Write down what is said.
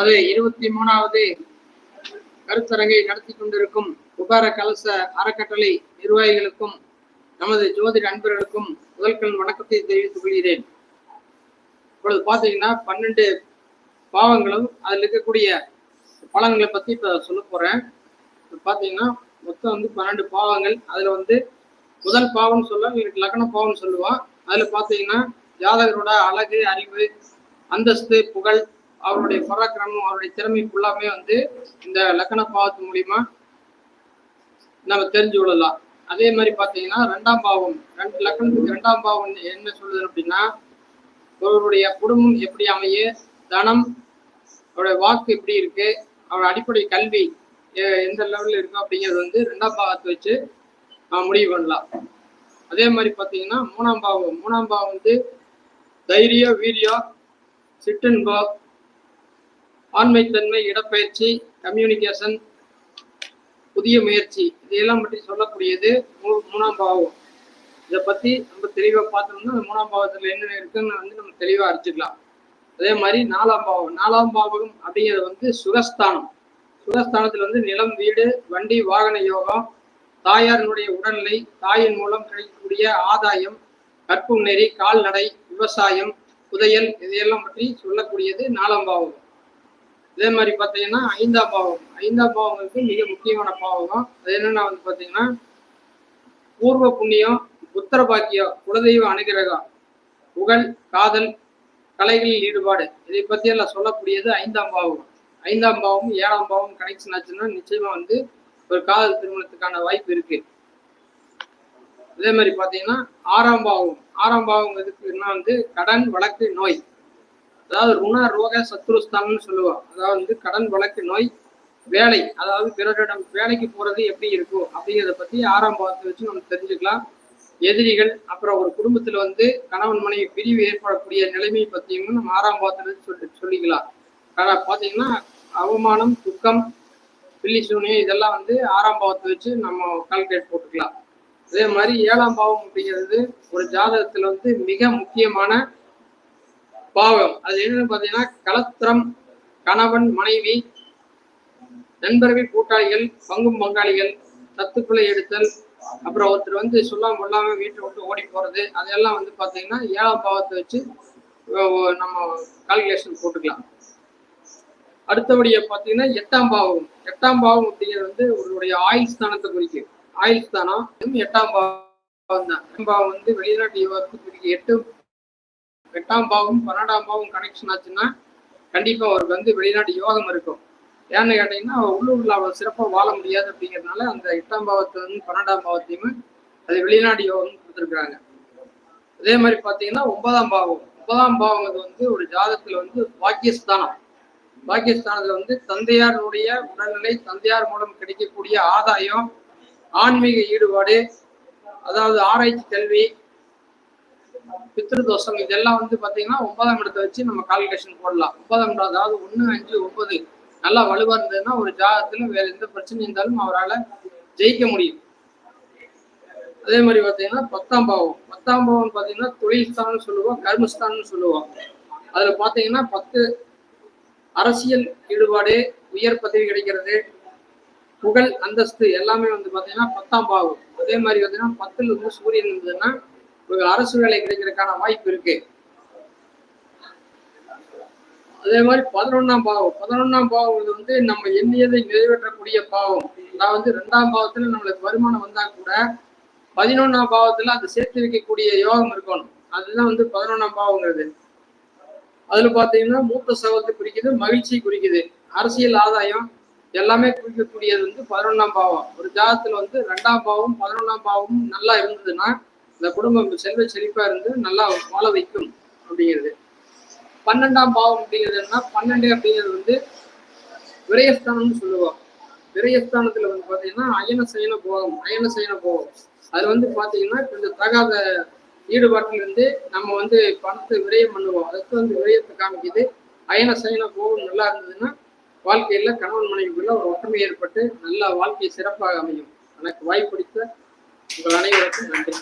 அது இருபத்தி மூணாவது கருத்தரங்கை நடத்தி கொண்டிருக்கும் உபார கலச அறக்கட்டளை நிர்வாகிகளுக்கும் நமது ஜோதிட அன்பர்களுக்கும் முதல்கள் வணக்கத்தை தெரிவித்துக் கொள்கிறேன். இப்பொழுது பார்த்தீங்கன்னா பன்னெண்டு பாவங்களும் அதில் இருக்கக்கூடிய பலன்களை பற்றி இப்போ சொல்ல போகிறேன் இப்போ பார்த்தீங்கன்னா மொத்தம் வந்து பன்னெண்டு பாவங்கள். அதில் வந்து முதல் பாவம்னு சொல்ல லக்ன பாவம்னு சொல்லுவோம் அதில் பார்த்தீங்கன்னா ஜாதகரோட அழகு அறிவு அந்தஸ்து புகழ் அவருடைய பராக்கிரமம் அவருடைய திறமை ஃபுல்லாமே வந்து இந்த லக்கண பாவத்து மூலியமா நம்ம தெரிஞ்சு கொள்ளலாம். அதே மாதிரி பார்த்தீங்கன்னா ரெண்டாம் பாவம் ரெண்டு லக்கணத்துக்கு ரெண்டாம் பாவம் என்ன சொல்லுது அப்படின்னா ஒருவருடைய குடும்பம் எப்படி அமைய தனம் அவருடைய வாக்கு எப்படி இருக்கு அவருடைய அடிப்படை கல்வி எந்த லெவலில் இருக்கும் அப்படிங்கிறது வந்து ரெண்டாம் பாவத்தை வச்சு முடிவு பண்ணலாம். அதே மாதிரி பார்த்தீங்கன்னா மூணாம் பாவம் மூணாம் பாவம் வந்து தைரியம் வீரியம் சிற்றன்போ ஆண்மைத்தன்மை இடப்பெயர்ச்சி கம்யூனிகேஷன் புதிய முயற்சி இதையெல்லாம் பற்றி சொல்லக்கூடியது மூ- மூணாம் பாவம். இதை பத்தி நம்ம தெளிவா பார்த்தோம்னா அந்த மூணாம் பாவத்துல என்னென்ன இருக்குன்னு வந்து நம்ம தெளிவா அறிஞ்சுக்கலாம். அதே மாதிரி நாலாம் பாவம். நாலாம் பாவகம் அப்படிங்கிறது வந்து சுகஸ்தானம். சுகஸ்தானத்துல வந்து நிலம் வீடு வண்டி வாகன யோகம் தாயாரினுடைய உடல்நிலை தாயின் மூலம் கிடைக்கக்கூடிய ஆதாயம் கற்பு நெறி கால்நடை விவசாயம் புதையல் இதையெல்லாம் பற்றி சொல்லக்கூடியது நாலாம் பாவம். இதே மாதிரி பார்த்தீங்கன்னா ஐந்தாம் பாவம். ஐந்தாம் பாவம் வந்து மிக முக்கியமான பாவம் அது என்னன்னா வந்து பார்த்தீங்கன்னா பூர்வ புண்ணியம் உத்தர பாக்கியம் குலதெய்வ அனுகிரகம் புகழ் காதல் கலைகளில் ஈடுபாடு. இதை பற்றியெல்லாம் சொல்லக்கூடியது ஐந்தாம் பாவம். ஐந்தாம் பாவம் ஏழாம் பாவம் கனெக்ஷன் ஆச்சுன்னா நிச்சயமா வந்து ஒரு காதல் திருமணத்துக்கான வாய்ப்பு இருக்கு. அதே மாதிரி பார்த்தீங்கன்னா ஆறாம் பாவம். ஆறாம் பாவம் எதுக்குன்னா வந்து? கடன் வழக்கு நோய். அதாவது ருண ரோக சத்ருஸ்தானம்னு சொல்லுவோம் அதாவது வந்து கடன் வழக்கு நோய் வேலை. அதாவது பிறரிடம் வேலைக்கு போறது எப்படி இருக்கும் அப்படிங்கிறத பத்தி ஆறாம் பாவத்தை வச்சு நம்ம தெரிஞ்சுக்கலாம். எதிரிகள் அப்புறம் ஒரு குடும்பத்துல வந்து கணவன் மனைவி பிரிவு ஏற்படக்கூடிய நிலைமை பத்தியும் நம்ம ஆறாம் பாவத்துல சொல்லி சொல்லிக்கலாம். ஆனா பாத்தீங்கன்னா அவமானம் துக்கம் பில்லி சூனியம் இதெல்லாம் வந்து ஆறாம் பாவத்தை வச்சு நம்ம கால்குலேட் போட்டுக்கலாம். அதே மாதிரி ஏழாம் பாவம் அப்படிங்கிறது ஒரு ஜாதகத்துல வந்து மிக முக்கியமான பாவம். அது என்னன்னு பாத்தீங்கன்னா கலத்திரம் கணவன் மனைவி நண்பர்கள் கூட்டாளிகள் பங்கும் பங்காளிகள் தத்துக்குலை எடுத்தல் அப்புறம் ஒருத்தர் வந்து சொல்லாம கொள்ளாம வீட்டை விட்டு ஓடி போறது அதெல்லாம் வந்து பாத்தீங்கன்னா ஏழாம் பாவத்தை வச்சு நம்ம கால்குலேஷன் போட்டுக்கலாம். அடுத்தபடியா பாத்தீங்கன்னா எட்டாம் பாவம். எட்டாம் பாவம் அப்படிங்கிறது வந்து உங்களுடைய ஆயுள் ஸ்தானத்தை குறிக்கும். ஆயுள் ஸ்தானம் எட்டாம் பாவம் தான். எட்டாம் பாவம் வந்து வெளிநாட்டு யோகத்துக்கு குறிக்கும் எட்டு எட்டாம் பாவம் பன்னெண்டாம் பாவம் கனெக்ஷன் ஆச்சுன்னா கண்டிப்பா அவருக்கு வந்து வெளிநாட்டு யோகம் இருக்கும். ஏன்னு கேட்டீங்கன்னா அவர் உள்ளூர்ல அவ்வளவு சிறப்பா வாழ முடியாது அப்படிங்கிறதுனால அந்த எட்டாம் பாவத்தை வந்து பன்னெண்டாம் பாவத்தையுமே அது வெளிநாடு யோகம் கொடுத்துருக்குறாங்க. அதே மாதிரி பாத்தீங்கன்னா ஒன்பதாம் பாவம். ஒன்பதாம் பாவம் வந்து ஒரு ஜாதகத்துல வந்து பாக்கியஸ்தானம். பாக்கியஸ்தானத்துல வந்து தந்தையாருடைய உடல்நிலை தந்தையார் மூலம் கிடைக்கக்கூடிய ஆதாயம் ஆன்மீக ஈடுபாடு அதாவது ஆராய்ச்சி கல்வி பித்ருதோஷம் இதெல்லாம் வந்து பார்த்தீங்கன்னா ஒன்பதாம் இடத்தை வச்சு நம்ம கால்குலேஷன் போடலாம். ஒன்பதாம் இடம் அதாவது ஒன்று அஞ்சு ஒன்பது நல்லா வலுவாக இருந்ததுன்னா ஒரு ஜாதகத்தில் வேற எந்த பிரச்சனை இருந்தாலும் அவரால் ஜெயிக்க முடியும். அதே மாதிரி பார்த்தீங்கன்னா பத்தாம் பாவம். பத்தாம் பாவம் பார்த்தீங்கன்னா தொழில் ஸ்தானம் சொல்லுவோம் கர்மஸ்தானம் சொல்லுவோம். அதில் பார்த்தீங்கன்னா பத்து அரசியல் ஈடுபாடு உயர் பதவி கிடைக்கிறது புகழ் அந்தஸ்து எல்லாமே வந்து பார்த்தீங்கன்னா பத்தாம் பாவம். அதே மாதிரி பார்த்தீங்கன்னா பத்தில் வந்து சூரியன் இருந்ததுன்னா அரசு வேலை கிடைக்கிறதுக்கான வாய்ப்பு இருக்கு. அதே மாதிரி பதினொன்னாம் பாவம். பதினொன்னாம் பாவம் வந்து நம்ம எண்ணியதை நிறைவேற்றக்கூடிய பாவம். அதாவது ரெண்டாம் பாவத்துல நம்மளுக்கு வருமானம் வந்தா கூட பதினொன்னாம் பாவத்துல அதை சேர்த்து வைக்கக்கூடிய யோகம் இருக்கணும். அதுதான் வந்து பதினொன்னாம் பாவங்கிறது அதுல பாத்தீங்கன்னா மூத்த சவத்தை குறிக்குது மகிழ்ச்சி குறிக்குது. அரசியல் ஆதாயம் எல்லாமே குறிக்கக்கூடியது வந்து பதினொன்னாம் பாவம். ஒரு ஜாதத்துல வந்து ரெண்டாம் பாவம் பதினொன்னாம் பாவமும் நல்லா இருந்ததுன்னா இந்த குடும்பம் செல்வ செழிப்பா இருந்து நல்லா வாழ வைக்கும் அப்படிங்கிறது. பன்னெண்டாம் பாவம் அப்படிங்கிறது என்ன பன்னெண்டு அப்படிங்கிறது வந்து விரயஸ்தானம்னு சொல்லுவோம் விரயஸ்தானத்துல வந்து பாத்தீங்கன்னா அயன சயன போகம் அயன சயன போகம். அது வந்து பாத்தீங்கன்னா கொஞ்சம் தகாத ஈடுபாட்டிலிருந்து நம்ம வந்து பணத்தை விரயம் பண்ணுவோம். அதுக்கு வந்து விரயத்தை காமிக்குது. அயன சயன போகம் நல்லா இருந்ததுன்னா வாழ்க்கையில கணவன் மனைவிக்குள்ள ஒரு ஒற்றுமை ஏற்பட்டு நல்ல வாழ்க்கை சிறப்பாக அமையும். எனக்கு வாய்ப்பிடித்த உங்கள் அனைவருக்கும் நன்றி.